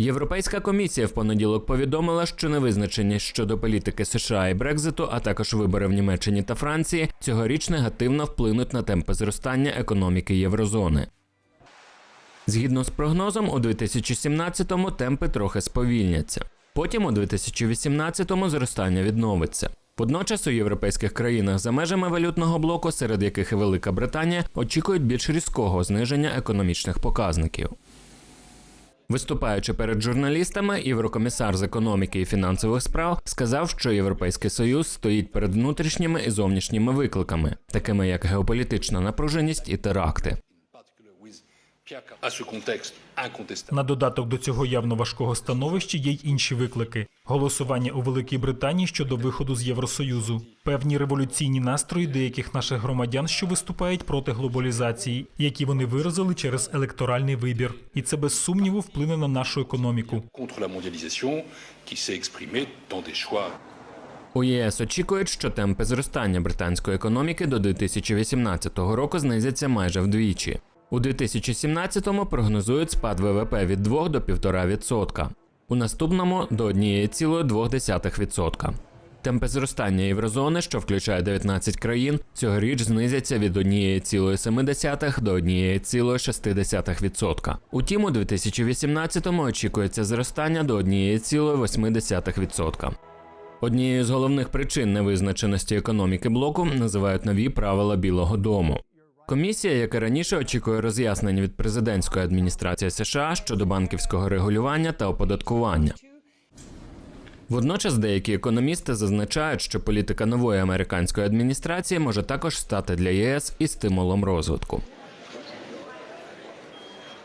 Європейська комісія в понеділок повідомила, що невизначеність щодо політики США і Брекзиту, а також вибори в Німеччині та Франції, цьогоріч негативно вплинуть на темпи зростання економіки єврозони. Згідно з прогнозом, у 2017-му темпи трохи сповільняться. Потім у 2018-му зростання відновиться. Водночас у європейських країнах за межами валютного блоку, серед яких і Велика Британія, очікують більш різкого зниження економічних показників. Виступаючи перед журналістами, єврокомісар з економіки і фінансових справ сказав, що Європейський Союз стоїть перед внутрішніми і зовнішніми викликами, такими як геополітична напруженість і теракти. На додаток до цього явно важкого становища є й інші виклики: голосування у Великій Британії щодо виходу з Євросоюзу, певні революційні настрої деяких наших громадян, що виступають проти глобалізації, які вони виразили через електоральний вибір, і це без сумніву вплине на нашу економіку. У ЄС очікують, що темпи зростання британської економіки до 2018 року знизяться майже вдвічі. У 2017-му прогнозують спад ВВП від 2 до 1,5%, у наступному до 1,2%. Темпи зростання єврозони, що включає 19 країн, цьогоріч знизяться від 1,7 до 1,6%. Утім, у 2018-му очікується зростання до 1,8%. Однією з головних причин невизначеності економіки блоку називають нові правила Білого Дому. Комісія, яка раніше, очікує роз'яснень від президентської адміністрації США щодо банківського регулювання та оподаткування. Водночас деякі економісти зазначають, що політика нової американської адміністрації може також стати для ЄС і стимулом розвитку.